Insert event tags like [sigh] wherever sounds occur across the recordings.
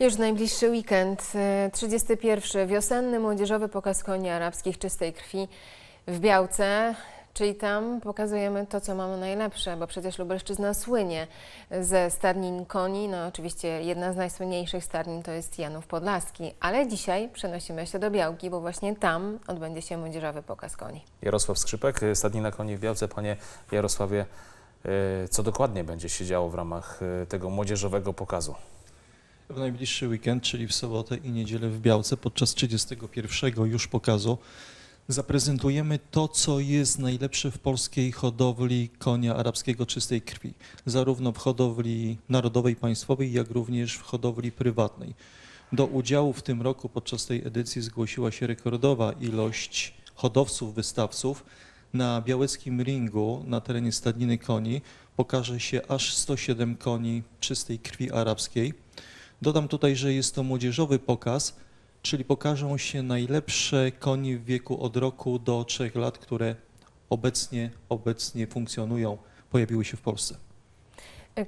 Już najbliższy weekend, e, 31. wiosenny młodzieżowy pokaz koni arabskich czystej krwi w Białce. Czyli tam pokazujemy to, co mamy najlepsze, bo przecież Lubelszczyzna słynie ze stadnin koni. No oczywiście jedna z najsłynniejszych stadnin to jest Janów Podlaski, ale dzisiaj przenosimy się do Białki, bo właśnie tam odbędzie się młodzieżowy pokaz koni. Jarosław Skrzypek, Stadnina Koni w Białce. Panie Jarosławie, e, co dokładnie będzie się działo w ramach tego młodzieżowego pokazu? W najbliższy weekend, czyli w sobotę i niedzielę w Białce, podczas 31 już pokazu, zaprezentujemy to, co jest najlepsze w polskiej hodowli konia arabskiego czystej krwi. Zarówno w hodowli narodowej, państwowej, jak również w hodowli prywatnej. Do udziału w tym roku podczas tej edycji zgłosiła się rekordowa ilość hodowców, wystawców. Na białeckim ringu na terenie Stadniny Koni pokaże się aż 107 koni czystej krwi arabskiej. Dodam tutaj, że jest to młodzieżowy pokaz, czyli pokażą się najlepsze koni w wieku od roku do 3 lat, które obecnie, obecnie funkcjonują, pojawiły się w Polsce. E,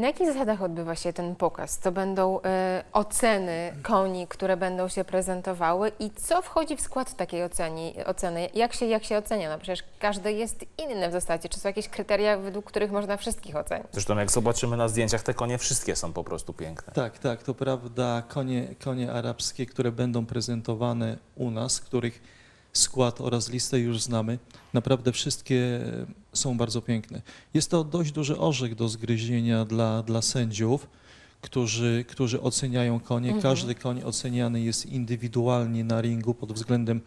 Na jakich zasadach odbywa się ten pokaz? To będą e, oceny koni, które będą się prezentowały i co wchodzi w skład takiej oceni, oceny? Jak się, jak się ocenia? No przecież każdy jest inny w zasadzie. Czy są jakieś kryteria, według których można wszystkich ocenić? Zresztą jak zobaczymy na zdjęciach, te konie wszystkie są po prostu piękne. Tak, tak, to prawda. Konie, konie arabskie, które będą prezentowane u nas, których skład oraz listę już znamy, naprawdę wszystkie są bardzo piękne. Jest to dość duży orzech do zgryzienia dla, dla sędziów, którzy, którzy oceniają konie. Mhm. Każdy koń oceniany jest indywidualnie na ringu pod względem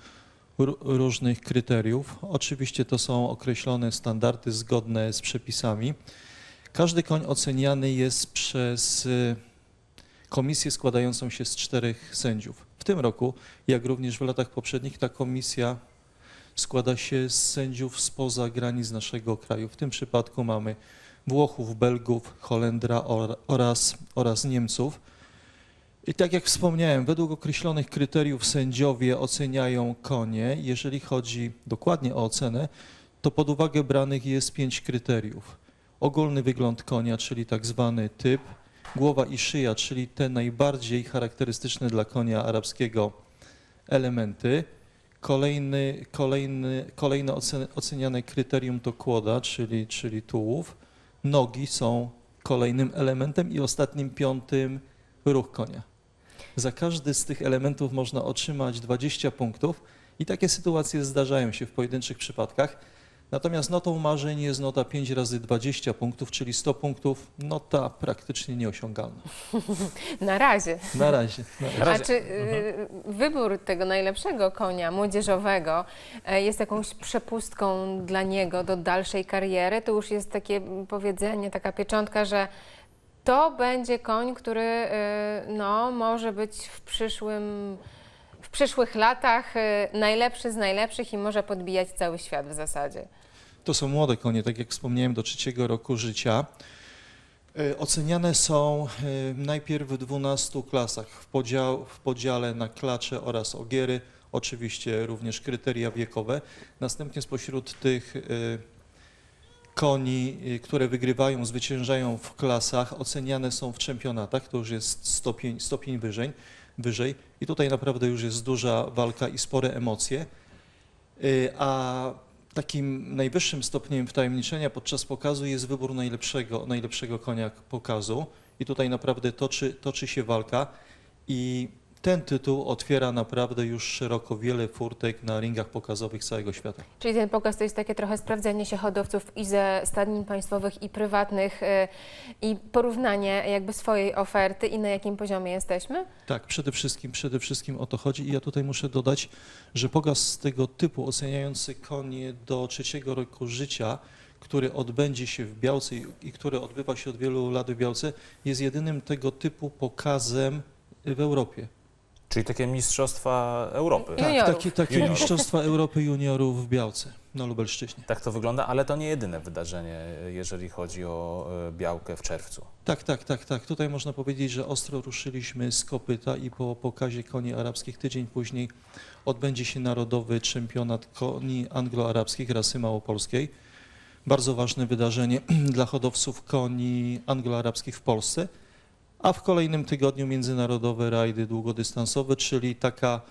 ró- różnych kryteriów. Oczywiście to są określone standardy zgodne z przepisami. Każdy koń oceniany jest przez y, komisję składającą się z czterech sędziów. W tym roku, jak również w latach poprzednich, ta komisja składa się z sędziów spoza granic naszego kraju. W tym przypadku mamy Włochów, Belgów, Holendra or- oraz, oraz Niemców. I tak jak wspomniałem, według określonych kryteriów sędziowie oceniają konie. Jeżeli chodzi dokładnie o ocenę, to pod uwagę branych jest pięć kryteriów. Ogólny wygląd konia, czyli tak zwany typ, głowa i szyja, czyli te najbardziej charakterystyczne dla konia arabskiego elementy. Kolejny, kolejny, kolejne ocen, oceniane kryterium to kłoda, czyli, czyli tułów. Nogi są kolejnym elementem i ostatnim, piątym ruch konia. Za każdy z tych elementów można otrzymać 20 punktów i takie sytuacje zdarzają się w pojedynczych przypadkach. Natomiast notą marzeń jest nota 5 razy 20 punktów, czyli 100 punktów, nota praktycznie nieosiągalna. [laughs] Na razie. Na razie. Na razie. A czy y, wybór tego najlepszego konia młodzieżowego e, jest jakąś przepustką dla niego do dalszej kariery? To już jest takie powiedzenie, taka pieczątka, że to będzie koń, który y, no, może być w przyszłym. Przyszłych latach y, najlepszy z najlepszych i może podbijać cały świat w zasadzie. To są młode konie, tak jak wspomniałem, do trzeciego roku życia. E, Oceniane są e, najpierw w 12 klasach w, podział, w podziale na klacze oraz ogiery, oczywiście również kryteria wiekowe. Następnie spośród tych koni, e, które wygrywają, zwyciężają w klasach, oceniane są w czempionatach, to już jest stopień, stopień wyżej, wyżej. I tutaj naprawdę już jest duża walka i spore emocje. Y, A takim najwyższym stopniem wtajemniczenia podczas pokazu jest wybór najlepszego, najlepszego konia pokazu. I tutaj naprawdę toczy, toczy się walka. I ten tytuł otwiera naprawdę już szeroko wiele furtek na ringach pokazowych całego świata. Czyli ten pokaz to jest takie trochę sprawdzenie się hodowców i ze stadnin państwowych i prywatnych y, i porównanie jakby swojej oferty i na jakim poziomie jesteśmy? Tak, przede wszystkim, przede wszystkim o to chodzi i ja tutaj muszę dodać, że pokaz tego typu oceniający konie do trzeciego roku życia, który odbędzie się w Białce i, i który odbywa się od wielu lat w Białce, jest jedynym tego typu pokazem w Europie. Czyli takie mistrzostwa Europy. Tak. Juniorów. takie takie Juniorów. Mistrzostwa Europy Juniorów w Białce na Lubelszczyźnie. Tak to wygląda, ale to nie jedyne wydarzenie, jeżeli chodzi o e, Białkę w czerwcu. Tak, tak, tak, tak. Tutaj można powiedzieć, że ostro ruszyliśmy z kopyta i po pokazie koni arabskich tydzień później odbędzie się Narodowy Czempionat Koni Anglo-Arabskich rasy małopolskiej. Bardzo ważne wydarzenie [clears throat] dla hodowców koni anglo-arabskich w Polsce, a w kolejnym tygodniu międzynarodowe rajdy długodystansowe, czyli taka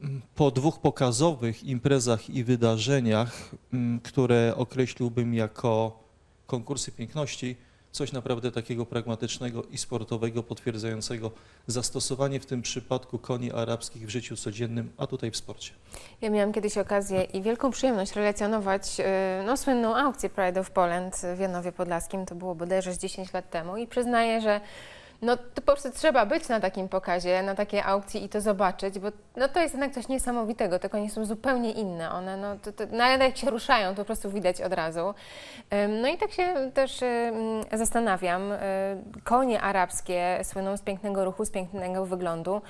mm, po dwóch pokazowych imprezach i wydarzeniach, mm, które określiłbym jako konkursy piękności, coś naprawdę takiego pragmatycznego i sportowego, potwierdzającego zastosowanie w tym przypadku koni arabskich w życiu codziennym, a tutaj w sporcie. Ja miałam kiedyś okazję i wielką przyjemność relacjonować e, no, słynną aukcję Pride of Poland w Janowie Podlaskim. To było bodajże z 10 lat temu i przyznaję, że no, to po prostu trzeba być na takim pokazie, na takiej aukcji i to zobaczyć, bo no, to jest jednak coś niesamowitego. Te konie są zupełnie inne. One, no, to, to, nawet jak się ruszają, to po prostu widać od razu. No i tak się też zastanawiam. y, Konie arabskie słyną z pięknego ruchu, z pięknego wyglądu.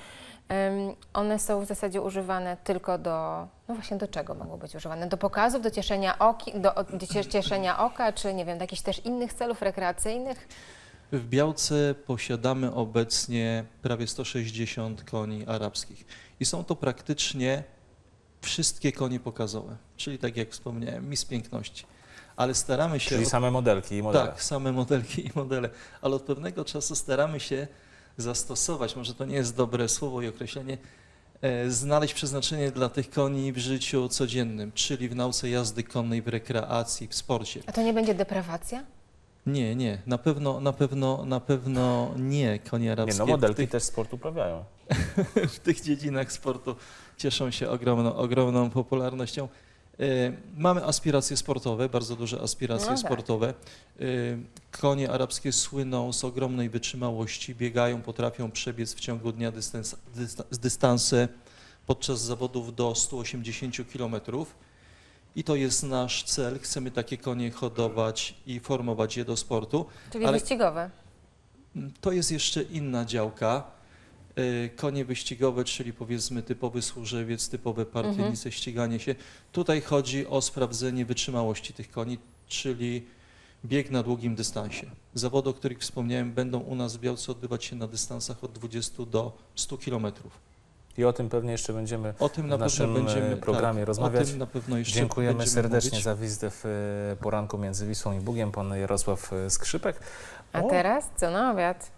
One są w zasadzie używane tylko do, no właśnie do czego mogą być używane? Do pokazów, do cieszenia, oki, do, do cie- cieszenia oka, czy nie wiem, do jakichś też innych celów rekreacyjnych? W Białce posiadamy obecnie prawie 160 koni arabskich i są to praktycznie wszystkie konie pokazowe, czyli tak jak wspomniałem, mis piękności. Ale staramy się... Czyli od- same modelki i modele. Tak, same modelki i modele, ale od pewnego czasu staramy się zastosować, może to nie jest dobre słowo i określenie, e, znaleźć przeznaczenie dla tych koni w życiu codziennym, czyli w nauce jazdy konnej, w rekreacji, w sporcie. A to nie będzie deprawacja? Nie, nie, na pewno, na pewno, na pewno nie konie Nie, arabskie. no w modelki tych, też sport uprawiają. [laughs] w tych dziedzinach sportu cieszą się ogromną, ogromną popularnością. E, Mamy aspiracje sportowe, bardzo duże aspiracje No tak. sportowe. E, Konie arabskie słyną z ogromnej wytrzymałości, biegają, potrafią przebiec w ciągu dnia dystans, dysta- dystanse podczas zawodów do 180 km. I to jest nasz cel. Chcemy takie konie hodować i formować je do sportu. Czyli Ale- wyścigowe. To jest jeszcze inna działka. Y, Konie wyścigowe, czyli powiedzmy typowy służewiec, typowe partyjnice, ściganie się. Tutaj chodzi o sprawdzenie wytrzymałości tych koni, czyli bieg na długim dystansie. Zawody, o których wspomniałem, będą u nas w Białce odbywać się na dystansach od 20 do 100 kilometrów. I o tym pewnie jeszcze będziemy O tym na W naszym, pewno będziemy e, programie tak, rozmawiać. O tym na pewno jeszcze Dziękujemy będziemy serdecznie mówić. za wizytę w e, poranku między Wisłą i Bugiem, pan Jarosław e, Skrzypek. A O, teraz co na obiad?